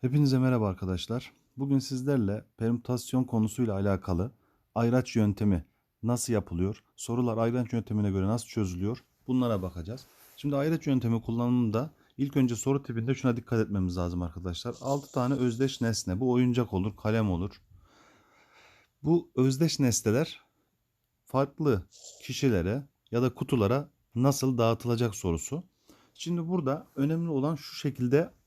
Hepinize merhaba arkadaşlar. Bugün sizlerle permütasyon konusuyla alakalı ayraç yöntemi nasıl yapılıyor, sorular ayraç yöntemine göre nasıl çözülüyor bunlara bakacağız. Şimdi ayraç yöntemi kullanımında ilk önce soru tipinde şuna dikkat etmemiz lazım arkadaşlar. 6 tane özdeş nesne, bu oyuncak olur, kalem olur. Bu özdeş nesneler farklı kişilere ya da kutulara nasıl dağıtılacak sorusu. Şimdi burada önemli olan şu şekilde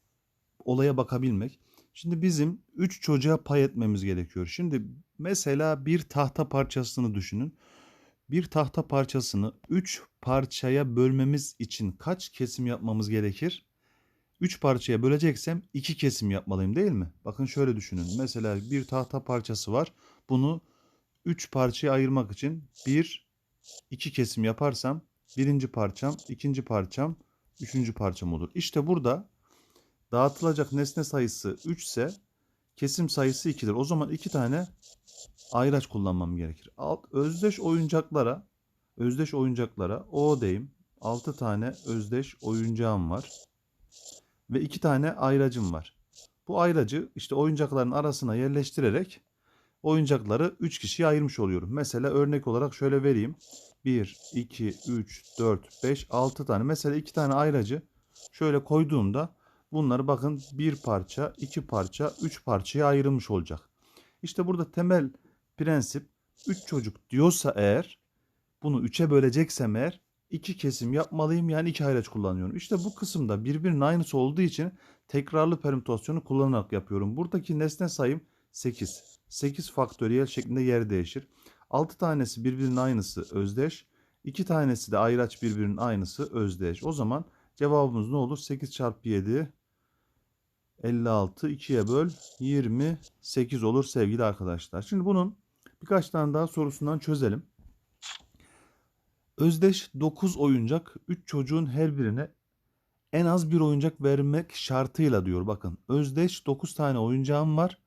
olaya bakabilmek. Şimdi bizim 3 çocuğa pay etmemiz gerekiyor. Şimdi mesela bir tahta parçasını düşünün. Bir tahta parçasını 3 parçaya bölmemiz için kaç kesim yapmamız gerekir? 3 parçaya böleceksem 2 kesim yapmalıyım değil mi? Bakın şöyle düşünün. Mesela bir tahta parçası var. Bunu 3 parçaya ayırmak için 1 2 kesim yaparsam birinci parçam, ikinci parçam, üçüncü parçam olur. İşte burada dağıtılacak nesne sayısı 3 ise kesim sayısı 2'dir. O zaman 2 tane ayraç kullanmam gerekir. Alt, özdeş oyuncaklara özdeş oyuncaklara O deyim. 6 tane özdeş oyuncağım var. Ve 2 tane ayracım var. Bu ayracı işte oyuncakların arasına yerleştirerek oyuncakları 3 kişiye ayırmış oluyorum. Mesela örnek olarak şöyle vereyim. 1, 2, 3, 4, 5, 6 tane. Mesela 2 tane ayracı şöyle koyduğumda bunları bakın bir parça, iki parça, üç parçaya ayrılmış olacak. İşte burada temel prensip 3 çocuk diyorsa eğer bunu 3'e böleceksem eğer iki kesim yapmalıyım yani iki ayraç kullanıyorum. İşte bu kısımda birbirinin aynısı olduğu için tekrarlı permütasyonu kullanarak yapıyorum. Buradaki nesne sayım 8. 8 faktöriyel şeklinde yer değişir. 6 tanesi birbirinin aynısı özdeş. 2 tanesi de ayraç birbirinin aynısı özdeş. O zaman cevabımız ne olur? 8 çarpı 7 56 2'ye böl 28 olur sevgili arkadaşlar. Şimdi bunun birkaç tane daha sorusundan çözelim. Özdeş 9 oyuncak 3 çocuğun her birine en az bir oyuncak vermek şartıyla diyor. Bakın özdeş 9 tane oyuncağım var.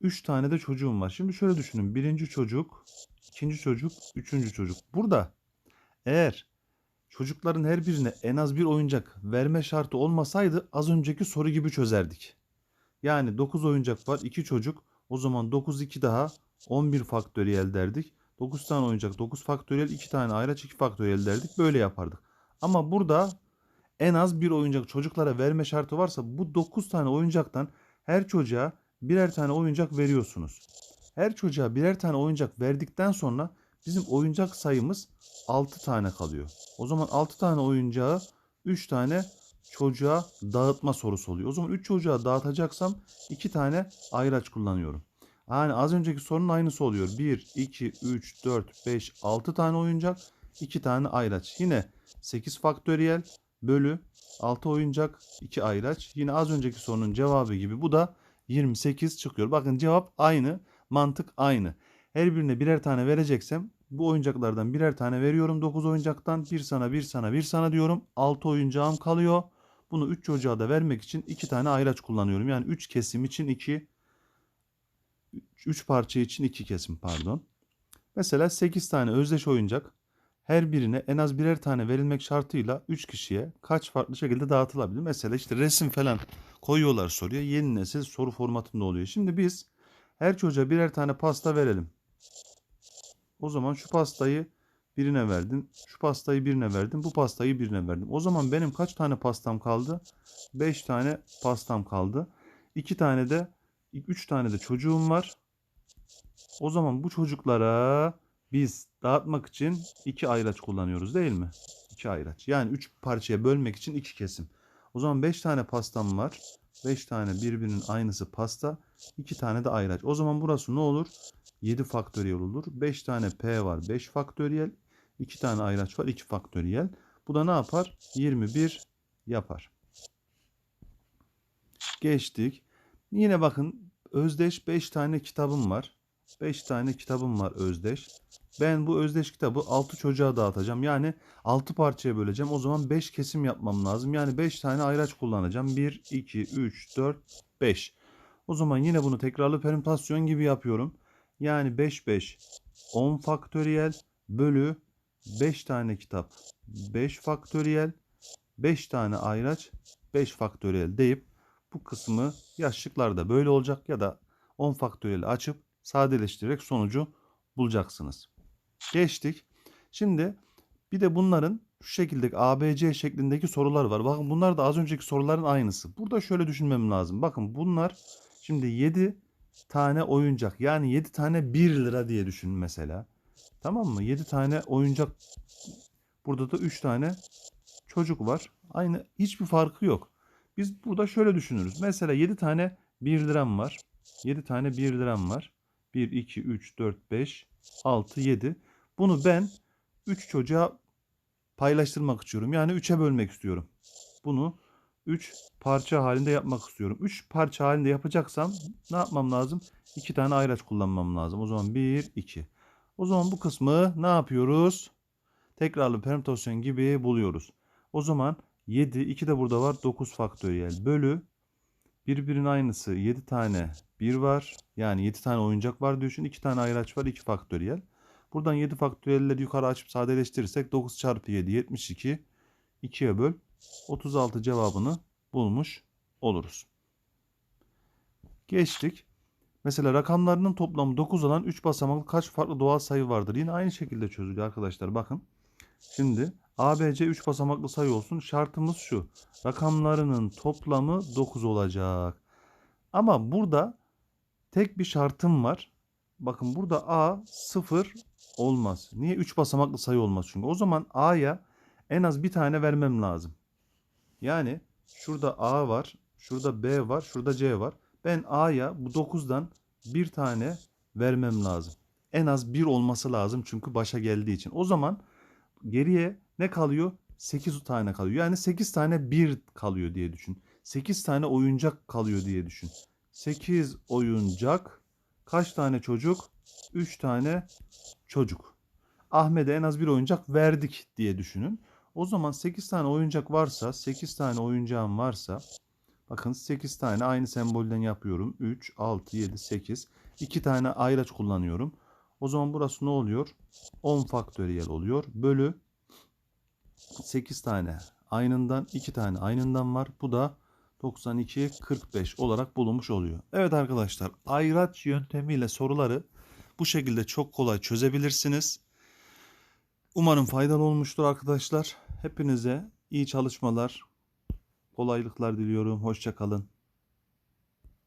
3 tane de çocuğum var. Şimdi şöyle düşünün. Birinci çocuk, ikinci çocuk, üçüncü çocuk. Burada eğer çocukların her birine en az bir oyuncak verme şartı olmasaydı az önceki soru gibi çözerdik. Yani 9 oyuncak var, 2 çocuk. O zaman 9 2 daha 11 faktöriyel derdik. 9 tane oyuncak 9 faktöriyel, 2 tane ayraç 2 faktöriyel derdik. Böyle yapardık. Ama burada en az bir oyuncak çocuklara verme şartı varsa bu 9 tane oyuncaktan her çocuğa birer tane oyuncak veriyorsunuz. Her çocuğa birer tane oyuncak verdikten sonra bizim oyuncak sayımız 6 tane kalıyor. O zaman 6 tane oyuncağı 3 tane çocuğa dağıtma sorusu oluyor. O zaman 3 çocuğa dağıtacaksam 2 tane ayraç kullanıyorum. Yani az önceki sorunun aynısı oluyor. 1, 2, 3, 4, 5, 6 tane oyuncak, 2 tane ayraç. Yine 8 faktöriyel bölü 6 oyuncak, 2 ayraç. Yine az önceki sorunun cevabı gibi bu da 28 çıkıyor. Bakın cevap aynı, mantık aynı. Her birine birer tane vereceksem bu oyuncaklardan birer tane veriyorum 9 oyuncaktan. Bir sana, bir sana, bir sana diyorum. 6 oyuncağım kalıyor. Bunu 3 çocuğa da vermek için 2 tane ayraç kullanıyorum. Yani 3 kesim için 2 3 parça için 2 kesim pardon. Mesela 8 tane özdeş oyuncak her birine en az birer tane verilmek şartıyla 3 kişiye kaç farklı şekilde dağıtılabilir? Mesela işte resim falan koyuyorlar soruya. Yeni nesil soru formatında oluyor. Şimdi biz her çocuğa birer tane pasta verelim. O zaman şu pastayı birine verdin. Şu pastayı birine verdin. Bu pastayı birine verdim. O zaman benim kaç tane pastam kaldı? 5 tane pastam kaldı. 2 tane de 3 tane de çocuğum var. O zaman bu çocuklara biz dağıtmak için 2 ayraç kullanıyoruz değil mi? 2 ayraç. Yani 3 parçaya bölmek için 2 kesim. O zaman 5 tane pastam var. 5 tane birbirinin aynısı pasta. 2 tane de ayraç. O zaman burası ne olur? 7 faktöriyel olur. 5 tane P var 5 faktöriyel. 2 tane ayraç var 2 faktöriyel. Bu da ne yapar? 21 yapar. Geçtik. Yine bakın özdeş 5 tane kitabım var. 5 tane kitabım var özdeş. Ben bu özdeş kitabı 6 çocuğa dağıtacağım. Yani 6 parçaya böleceğim. O zaman 5 kesim yapmam lazım. Yani 5 tane ayraç kullanacağım. 1, 2, 3, 4, 5. O zaman yine bunu tekrarlı permütasyon gibi yapıyorum. Yani 5, 5, 10 faktöriyel bölü 5 tane kitap 5 faktöriyel 5 tane ayraç 5 faktöriyel deyip bu kısmı ya şıklarda böyle olacak ya da 10 faktöriyeli açıp sadeleştirerek sonucu bulacaksınız. Geçtik. Şimdi bir de bunların şu şekilde ABC şeklindeki sorular var. Bakın bunlar da az önceki soruların aynısı. Burada şöyle düşünmem lazım. Bakın bunlar şimdi 7 tane oyuncak yani 7 tane 1 lira diye düşünün mesela. Tamam mı? 7 tane oyuncak burada da 3 tane çocuk var. Aynı hiçbir farkı yok. Biz burada şöyle düşünürüz. Mesela 7 tane 1 liram var. 7 tane 1 liram var. 1, 2, 3, 4, 5, 6, 7. Bunu ben 3 çocuğa paylaştırmak istiyorum. Yani 3'e bölmek istiyorum. Bunu 3 parça halinde yapmak istiyorum. 3 parça halinde yapacaksam ne yapmam lazım? 2 tane ayraç kullanmam lazım. O zaman 1, 2. O zaman bu kısmı ne yapıyoruz? Tekrarlı permütasyon gibi buluyoruz. O zaman 7, 2 de burada var. 9 faktöriyel bölü birbirinin aynısı 7 tane 1 var. Yani 7 tane oyuncak var düşün. 2 tane ayraç var 2 faktöriyel. Buradan 7 faktöriyelleri yukarı açıp sadeleştirirsek 9 çarpı 7 72 2'ye böl 36 cevabını bulmuş oluruz. Geçtik. Mesela rakamlarının toplamı 9 olan 3 basamaklı kaç farklı doğal sayı vardır? Yine aynı şekilde çözülüyor arkadaşlar. Bakın. Şimdi ABC 3 basamaklı sayı olsun. Şartımız şu. Rakamlarının toplamı 9 olacak. Ama burada tek bir şartım var. Bakın burada A 0 olmaz. Niye 3 basamaklı sayı olmaz çünkü. O zaman A'ya en az bir tane vermem lazım. Yani şurada A var, şurada B var, şurada C var. Ben A'ya bu 9'dan bir tane vermem lazım. En az bir olması lazım çünkü başa geldiği için. O zaman geriye ne kalıyor? 8 tane kalıyor. Yani 8 tane 1 kalıyor diye düşün. 8 tane oyuncak kalıyor diye düşün. 8 oyuncak kaç tane çocuk? 3 tane çocuk. Ahmet'e en az bir oyuncak verdik diye düşünün. O zaman 8 tane oyuncak varsa, 8 tane oyuncağım varsa bakın 8 tane aynı sembolden yapıyorum. 3, 6, 7, 8. 2 tane ayraç kullanıyorum. O zaman burası ne oluyor? 10 faktöriyel oluyor. Bölü 8 tane aynından 2 tane aynından var. Bu da 92 45 olarak bulunmuş oluyor. Evet arkadaşlar ayraç yöntemiyle soruları bu şekilde çok kolay çözebilirsiniz. Umarım faydalı olmuştur arkadaşlar. Hepinize iyi çalışmalar, kolaylıklar diliyorum. Hoşçakalın.